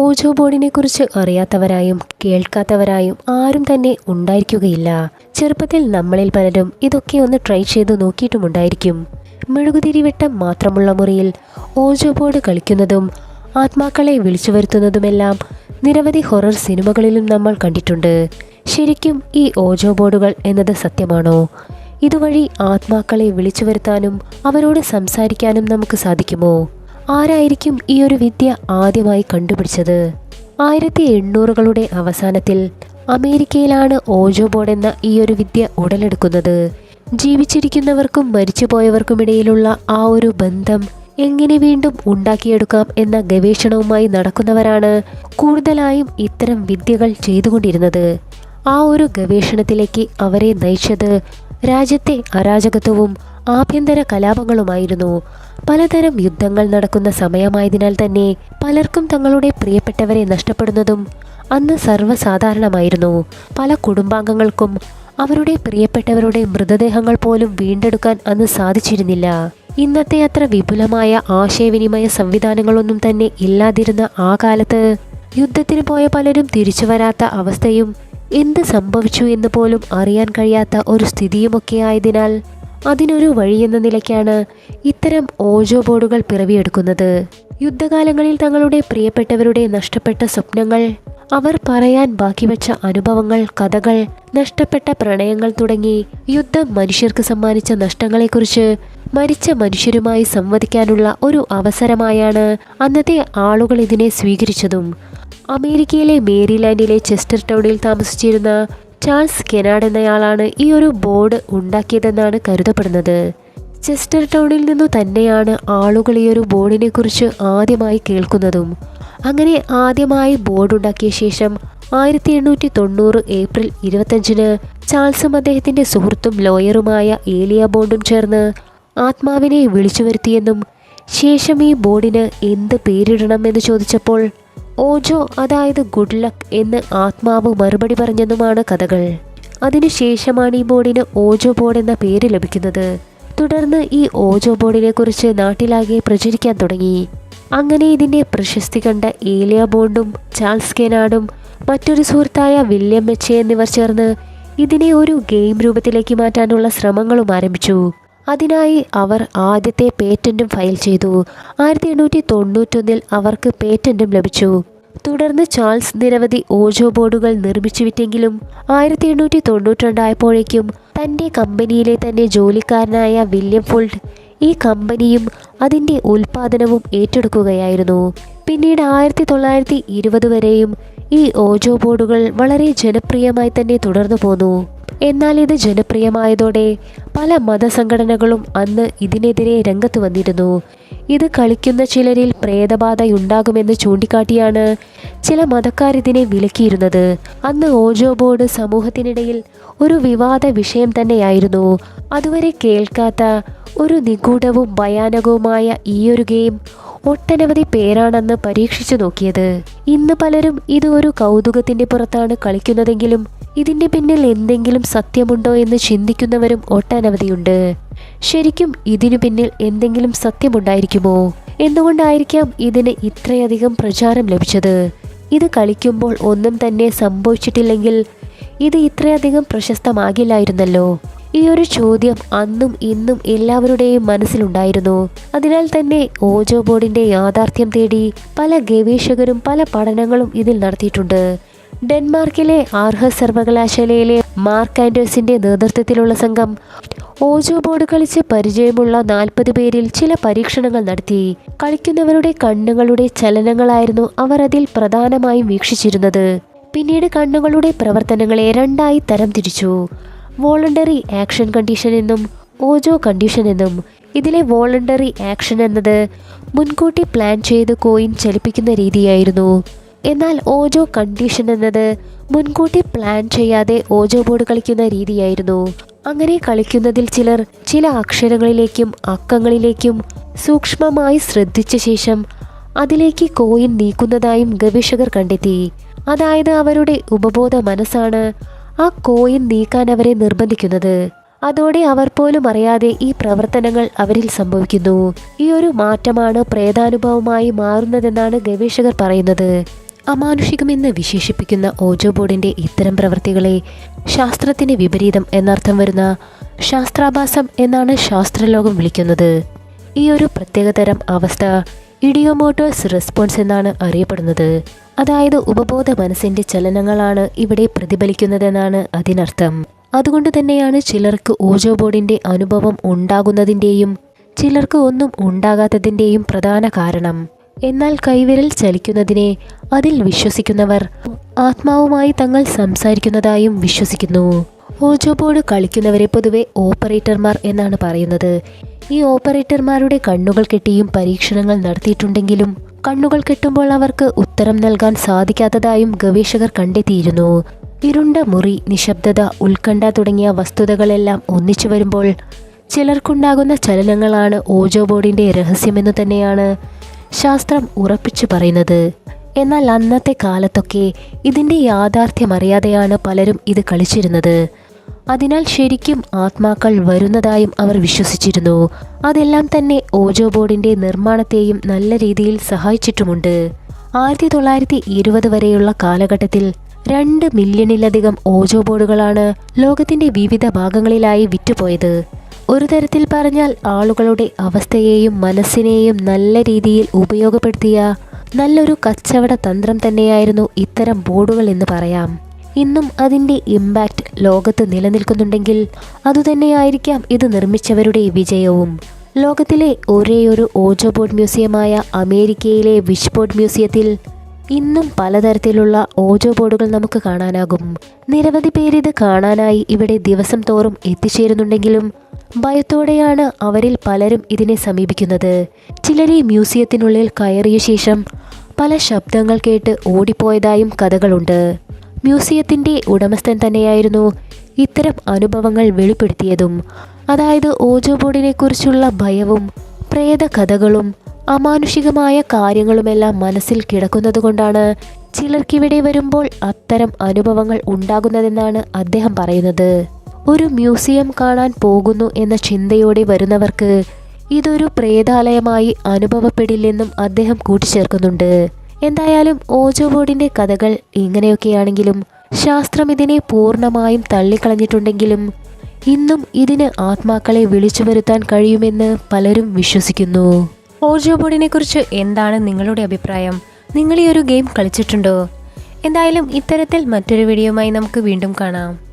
ഓജോ ബോർഡിനെ കുറിച്ച് അറിയാത്തവരായും കേൾക്കാത്തവരായും ആരും തന്നെ ഉണ്ടായിരിക്കുകയില്ല. ചെറുപ്പത്തിൽ നമ്മളിൽ പലരും ഇതൊക്കെ ഒന്ന് ട്രൈ ചെയ്ത് നോക്കിയിട്ടുമുണ്ടായിരിക്കും. മെഴുകുതിരി വെട്ടം മാത്രമുള്ള മുറിയിൽ ഓജോ ബോർഡ് കളിക്കുന്നതും ആത്മാക്കളെ വിളിച്ചു വരുത്തുന്നതുമെല്ലാം നിരവധി ഹൊറർ സിനിമകളിലും നമ്മൾ കണ്ടിട്ടുണ്ട്. ശരിക്കും ഈ ഓജോ ബോർഡുകൾ എന്നത് സത്യമാണോ? ഇതുവഴി ആത്മാക്കളെ വിളിച്ചു വരുത്താനും അവരോട് സംസാരിക്കാനും നമുക്ക് സാധിക്കുമോ? ആരായിരിക്കും ഈ ഒരു വിദ്യ ആദ്യമായി കണ്ടുപിടിച്ചത്? ആയിരത്തി എണ്ണൂറുകളുടെ അവസാനത്തിൽ അമേരിക്കയിലാണ് ഓജോ ബോർഡ് എന്ന ഈ ഒരു വിദ്യ ഉടലെടുക്കുന്നത്. ജീവിച്ചിരിക്കുന്നവർക്കും മരിച്ചുപോയവർക്കുമിടയിലുള്ള ആ ഒരു ബന്ധം എങ്ങനെ വീണ്ടും ഉണ്ടാക്കിയെടുക്കാം എന്ന ഗവേഷണവുമായി നടക്കുന്നവരാണ് കൂടുതലായും ഇത്തരം വിദ്യകൾ ചെയ്തുകൊണ്ടിരുന്നത്. ആ ഒരു ഗവേഷണത്തിലേക്ക് അവരെ നയിച്ചത് രാജ്യത്തെ അരാജകത്വവും ആഭ്യന്തര കലാപങ്ങളുമായിരുന്നു. പലതരം യുദ്ധങ്ങൾ നടക്കുന്ന സമയമായതിനാൽ തന്നെ പലർക്കും തങ്ങളുടെ പ്രിയപ്പെട്ടവരെ നഷ്ടപ്പെടുന്നതും അന്ന് സർവസാധാരണമായിരുന്നു. പല കുടുംബാംഗങ്ങൾക്കും അവരുടെ പ്രിയപ്പെട്ടവരുടെ മൃതദേഹങ്ങൾ പോലും വീണ്ടെടുക്കാൻ അന്ന് സാധിച്ചിരുന്നില്ല. ഇന്നത്തെ അത്ര വിപുലമായ ആശയവിനിമയ സംവിധാനങ്ങളൊന്നും തന്നെ ഇല്ലാതിരുന്ന ആ കാലത്ത് യുദ്ധത്തിന് പോയ പലരും തിരിച്ചു വരാത്ത അവസ്ഥയും എന്ത് സംഭവിച്ചു എന്ന് പോലും അറിയാൻ കഴിയാത്ത ഒരു സ്ഥിതിയുമൊക്കെ ആയതിനാൽ അതിനൊരു വഴിയെന്ന നിലയ്ക്കാണ് ഇത്തരം ഓജോ ബോർഡുകൾ പിറവിയെടുക്കുന്നത്. യുദ്ധകാലങ്ങളിൽ തങ്ങളുടെ പ്രിയപ്പെട്ടവരുടെ നഷ്ടപ്പെട്ട സ്വപ്നങ്ങൾ അവർ പറയാൻ ബാക്കി വെച്ച അനുഭവങ്ങൾ കഥകൾ നഷ്ടപ്പെട്ട പ്രണയങ്ങൾ തുടങ്ങി യുദ്ധം മനുഷ്യർക്ക് സമ്മാനിച്ച നഷ്ടങ്ങളെക്കുറിച്ച് മരിച്ച മനുഷ്യരുമായി സംവദിക്കാനുള്ള ഒരു അവസരമായാണ് അന്നത്തെ ആളുകൾ ഇതിനെ സ്വീകരിച്ചതും. അമേരിക്കയിലെ മേരിലാൻഡിലെ ചെസ്റ്റർ ടൗണിൽ താമസിച്ചിരുന്ന ചാൾസ് കെനാഡ് എന്നയാളാണ് ഈ ഒരു ബോർഡ് ഉണ്ടാക്കിയതെന്നാണ് കരുതപ്പെടുന്നത്. ചെസ്റ്റർ ടൗണിൽ നിന്നു തന്നെയാണ് ആളുകൾ ഈ ഒരു ബോർഡിനെ കുറിച്ച് ആദ്യമായി കേൾക്കുന്നതും. അങ്ങനെ ആദ്യമായി ബോർഡ് ഉണ്ടാക്കിയ ശേഷം ആയിരത്തി എണ്ണൂറ്റി തൊണ്ണൂറ് ഏപ്രിൽ ഇരുപത്തഞ്ചിന് ചാൾസും അദ്ദേഹത്തിന്റെ സുഹൃത്തും ലോയറുമായ ഏലിയ ബോണ്ടും ചേർന്ന് ആത്മാവിനെ വിളിച്ചു വരുത്തിയെന്നും ശേഷം ഈ ബോർഡിന് എന്ത് പേരിടണം എന്ന് ചോദിച്ചപ്പോൾ ഓജോ അതായത് ഗുഡ് ലക്ക് എന്ന് ആത്മാവ് മറുപടി പറഞ്ഞെന്നുമാണ് കഥകൾ. അതിനുശേഷമാണ് ഈ ബോർഡിന് ഓജോ ബോർഡ് എന്ന പേര് ലഭിക്കുന്നത്. തുടർന്ന് ഈ ഓജോ ബോർഡിനെ കുറിച്ച് നാട്ടിലാകെ പ്രചരിക്കാൻ തുടങ്ങി. അങ്ങനെ ഇതിന്റെ പ്രശസ്തി കണ്ട ഏലിയ ബോണ്ടും ചാൾസ് കെനാഡും മറ്റൊരു സുഹൃത്തായ വില്യം മെച്ചെ എന്നിവർ ചേർന്ന് ഇതിനെ ഒരു ഗെയിം രൂപത്തിലേക്ക് മാറ്റാനുള്ള ശ്രമങ്ങളും ആരംഭിച്ചു. അതിനായി അവർ ആദ്യത്തെ പേറ്റന്റും ഫയൽ ചെയ്തു. ആയിരത്തി എണ്ണൂറ്റി തൊണ്ണൂറ്റൊന്നിൽ അവർക്ക് പേറ്റന്റും ലഭിച്ചു. തുടർന്ന് ചാൾസ് നിരവധി ഓജോ ബോർഡുകൾ നിർമ്മിച്ചു വിറ്റെങ്കിലും ആയിരത്തി എണ്ണൂറ്റി തൊണ്ണൂറ്റിരണ്ടായപ്പോഴേക്കും തന്റെ കമ്പനിയിലെ തന്നെ ജോലിക്കാരനായ വില്യം ഫോൾഡ് ഈ കമ്പനിയും അതിന്റെ ഉൽപാദനവും ഏറ്റെടുക്കുകയായിരുന്നു. പിന്നീട് ആയിരത്തി തൊള്ളായിരത്തി ഇരുപത് വരെയും ഈ ഓജോ ബോർഡുകൾ വളരെ ജനപ്രിയമായി തന്നെ തുടർന്നു പോന്നു എന്നാൽ ഇത് ജനപ്രിയമായതോടെ പല മതസംഘടനകളും അന്ന് ഇതിനെതിരെ രംഗത്ത് വന്നിരുന്നു. ഇത് കളിക്കുന്ന ചിലരിൽ പ്രേതബാധയുണ്ടാകുമെന്ന് ചൂണ്ടിക്കാട്ടിയാണ് ചില മതക്കാർ ഇതിനെ വിലക്കിയിരുന്നത്. അന്ന് ഓജോ ബോർഡ് സമൂഹത്തിനിടയിൽ ഒരു വിവാദ വിഷയം തന്നെയായിരുന്നു. അതുവരെ കേൾക്കാത്ത ഒരു നിഗൂഢവും ഭയാനകവുമായ ഈയൊരു ഗെയിം ഒട്ടനവധി പേരാണെന്ന് പരീക്ഷിച്ചു നോക്കിയത്. ഇന്ന് പലരും ഇത് ഒരു കൗതുകത്തിന്റെ പുറത്താണ് കളിക്കുന്നതെങ്കിലും ഇതിന്റെ പിന്നിൽ എന്തെങ്കിലും സത്യമുണ്ടോ എന്ന് ചിന്തിക്കുന്നവരും ഒട്ടനവധിയുണ്ട്. ശരിക്കും ഇതിനു പിന്നിൽ എന്തെങ്കിലും സത്യമുണ്ടായിരിക്കുമോ? എന്തുകൊണ്ടായിരിക്കാം ഇതിന് ഇത്രയധികം പ്രചാരം ലഭിച്ചത്? ഇത് കളിക്കുമ്പോൾ ഒന്നും തന്നെ സംഭവിച്ചിട്ടില്ലെങ്കിൽ ഇത് ഇത്രയധികം പ്രശസ്തമാകില്ലായിരുന്നല്ലോ. ഈ ഒരു ചോദ്യം അന്നും ഇന്നും എല്ലാവരുടെയും മനസ്സിലുണ്ടായിരുന്നു. അതിനാൽ തന്നെ ഓജോ ബോർഡിന്റെ യാഥാർത്ഥ്യം തേടി പല ഗവേഷകരും പല പഠനങ്ങളും ഇതിൽ നടത്തിയിട്ടുണ്ട്. ഡെൻമാർക്കിലെ ആർഹ സർവകലാശാലയിലെ മാർക്ക് ആൻഡേഴ്സിന്റെ നേതൃത്വത്തിലുള്ള സംഘം ഓജോ ബോർഡ് കളിച്ച് പരിചയമുള്ള നാൽപ്പത് പേരിൽ ചില പരീക്ഷണങ്ങൾ നടത്തി. കളിക്കുന്നവരുടെ കണ്ണുകളുടെ ചലനങ്ങളായിരുന്നു അവർ അതിൽ പ്രധാനമായും വീക്ഷിച്ചിരുന്നത്. പിന്നീട് കണ്ണുകളുടെ പ്രവർത്തനങ്ങളെ രണ്ടായി തരം തിരിച്ചു. വോളണ്ടറി ആക്ഷൻ കണ്ടീഷൻ എന്നും ഓജോ കണ്ടീഷൻ എന്നും. ഇതിലെ വോളണ്ടറി ആക്ഷൻ എന്നത് മുൻകൂട്ടി പ്ലാൻ ചെയ്ത് കോയിൻ ചലിപ്പിക്കുന്ന രീതിയായിരുന്നു. എന്നാൽ ഓജോ കണ്ടീഷൻ എന്നത് മുൻകൂട്ടി പ്ലാൻ ചെയ്യാതെ ഓജോ ബോർഡ് കളിക്കുന്ന രീതിയായിരുന്നു. അങ്ങനെ കളിക്കുന്നതിൽ ചിലർ ചില അക്ഷരങ്ങളിലേക്കും അക്കങ്ങളിലേക്കും സൂക്ഷ്മമായി ശ്രദ്ധിച്ച ശേഷം അതിലേക്ക് കോയിൻ നീക്കുന്നതായും ഗവേഷകർ കണ്ടെത്തി. അതായത് അവരുടെ ഉപബോധ മനസ്സാണ് ആ കോയിൻ നീക്കാൻ അവരെ നിർബന്ധിക്കുന്നത്. അതോടെ അവർ പോലും അറിയാതെ ഈ പ്രവർത്തനങ്ങൾ അവരിൽ സംഭവിക്കുന്നു. ഈ ഒരു മാറ്റമാണ് പ്രേതാനുഭവമായി മാറുന്നതെന്നാണ് ഗവേഷകർ പറയുന്നത്. അമാനുഷികമെന്ന് വിശേഷിപ്പിക്കുന്ന ഓജോ ബോർഡിന്റെ ഇത്തരം പ്രവൃത്തികളെ ശാസ്ത്രത്തിന് വിപരീതം എന്നർത്ഥം വരുന്ന ശാസ്ത്രാഭാസം എന്നാണ് ശാസ്ത്രലോകം വിളിക്കുന്നത്. ഈ ഒരു പ്രത്യേകതരം അവസ്ഥ ഇഡിയോമോട്ടോസ് റെസ്പോൺസ് എന്നാണ് അറിയപ്പെടുന്നത്. അതായത് ഉപബോധ മനസ്സിന്റെ ചലനങ്ങളാണ് ഇവിടെ പ്രതിഫലിക്കുന്നതെന്നാണ് അതിനർത്ഥം. അതുകൊണ്ട് തന്നെയാണ് ചിലർക്ക് ഓജോ ബോർഡിന്റെ അനുഭവം ഉണ്ടാകുന്നതിന്റെയും ചിലർക്ക് ഒന്നും ഉണ്ടാകാത്തതിന്റെയും പ്രധാന കാരണം. എന്നാൽ കൈവിരൽ ചലിക്കുന്നതിനെ അതിൽ വിശ്വസിക്കുന്നവർ ആത്മാവുമായി തങ്ങൾ സംസാരിക്കുന്നതായും വിശ്വസിക്കുന്നു. ഓജോ ബോർഡ് കളിക്കുന്നവരെ പൊതുവെ ഓപ്പറേറ്റർമാർ എന്നാണ് പറയുന്നത്. ഈ ഓപ്പറേറ്റർമാരുടെ കണ്ണുകൾ കെട്ടിയും പരീക്ഷണങ്ങൾ നടത്തിയിട്ടുണ്ടെങ്കിലും കണ്ണുകൾ കെട്ടുമ്പോൾ അവർക്ക് ഉത്തരം നൽകാൻ സാധിക്കാത്തതായും ഗവേഷകർ കണ്ടെത്തിയിരുന്നു. ഇരുണ്ട മുറി നിശബ്ദത ഉത്കണ്ഠ തുടങ്ങിയ വസ്തുതകളെല്ലാം ഒന്നിച്ചു വരുമ്പോൾ ചിലർക്കുണ്ടാകുന്ന ചലനങ്ങളാണ് ഓജോ ബോർഡിന്റെ രഹസ്യമെന്നു തന്നെയാണ് ശാസ്ത്രം ഉറപ്പിച്ചു പറയുന്നത്. എന്നാൽ അന്നത്തെ കാലത്തൊക്കെ ഇതിന്റെ യാഥാർത്ഥ്യം അറിയാതെയാണ് പലരും ഇത് കളിച്ചിരുന്നത്. അതിനാൽ ശരിക്കും ആത്മാക്കൾ വരുന്നതായും അവർ വിശ്വസിച്ചിരുന്നു. അതെല്ലാം തന്നെ ഓജോ ബോർഡിന്റെ നിർമ്മാണത്തെയും നല്ല രീതിയിൽ സഹായിച്ചിട്ടുമുണ്ട്. ആയിരത്തി തൊള്ളായിരത്തി ഇരുപത് വരെയുള്ള കാലഘട്ടത്തിൽ രണ്ട് മില്യണിലധികം ഓജോ ബോർഡുകളാണ് ലോകത്തിന്റെ വിവിധ ഭാഗങ്ങളിലായി വിറ്റുപോയത്. ഒരു തരത്തിൽ പറഞ്ഞാൽ ആളുകളുടെ അവസ്ഥയെയും മനസ്സിനെയും നല്ല രീതിയിൽ ഉപയോഗപ്പെടുത്തിയ നല്ലൊരു കച്ചവട തന്ത്രം തന്നെയായിരുന്നു ഇത്തരം ബോർഡുകൾ എന്ന് പറയാം. ഇന്നും അതിന്റെ ഇമ്പാക്റ്റ് ലോകത്ത് നിലനിൽക്കുന്നുണ്ടെങ്കിൽ അതുതന്നെയായിരിക്കാം ഇത് നിർമ്മിച്ചവരുടെ വിജയവും. ലോകത്തിലെ ഒരേയൊരു ഓജോ ബോർഡ് മ്യൂസിയമായ അമേരിക്കയിലെ വിഷ് ബോർഡ് മ്യൂസിയത്തിൽ ഇന്നും പലതരത്തിലുള്ള ഓജോ ബോർഡുകൾ നമുക്ക് കാണാനാകും. നിരവധി പേരിത് കാണാനായി ഇവിടെ ദിവസം തോറും എത്തിച്ചേരുന്നുണ്ടെങ്കിലും ഭയത്തോടെയാണ് അവരിൽ പലരും ഇതിനെ സമീപിക്കുന്നത്. ചിലരെ മ്യൂസിയത്തിനുള്ളിൽ കയറിയ ശേഷം പല ശബ്ദങ്ങൾ കേട്ട് ഓടിപ്പോയതായും കഥകളുണ്ട്. മ്യൂസിയത്തിന്റെ ഉടമസ്ഥൻ തന്നെയായിരുന്നു ഇത്തരം അനുഭവങ്ങൾ വെളിപ്പെടുത്തിയതും. അതായത് ഓജോ ബോർഡിനെ കുറിച്ചുള്ള ഭയവും പ്രേത കഥകളും അമാനുഷികമായ കാര്യങ്ങളുമെല്ലാം മനസ്സിൽ കിടക്കുന്നതുകൊണ്ടാണ് ചിലർക്കിവിടെ വരുമ്പോൾ അത്തരം അനുഭവങ്ങൾ ഉണ്ടാകുന്നതെന്നാണ് അദ്ദേഹം പറയുന്നത്. ഒരു മ്യൂസിയം കാണാൻ പോകുന്നു എന്ന ചിന്തയോടെ വരുന്നവർക്ക് ഇതൊരു പ്രേതാലയമായി അനുഭവപ്പെടില്ലെന്നും അദ്ദേഹം കൂട്ടിച്ചേർക്കുന്നുണ്ട്. എന്തായാലും ഓജോ ബോർഡിന്റെ കഥകൾ ഇങ്ങനെയൊക്കെയാണെങ്കിലും ശാസ്ത്രം ഇതിനെ പൂർണമായും തള്ളിക്കളഞ്ഞിട്ടുണ്ടെങ്കിലും ഇന്നും ഇതിന് ആത്മാക്കളെ വിളിച്ചു വരുത്താൻ കഴിയുമെന്ന് പലരും വിശ്വസിക്കുന്നു. ഓജോ ബോർഡിനെ കുറിച്ച് എന്താണ് നിങ്ങളുടെ അഭിപ്രായം? നിങ്ങൾ ഈ ഒരു ഗെയിം കളിച്ചിട്ടുണ്ടോ? എന്തായാലും ഇത്തരത്തിൽ മറ്റൊരു വീഡിയോയുമായി നമുക്ക് വീണ്ടും കാണാം.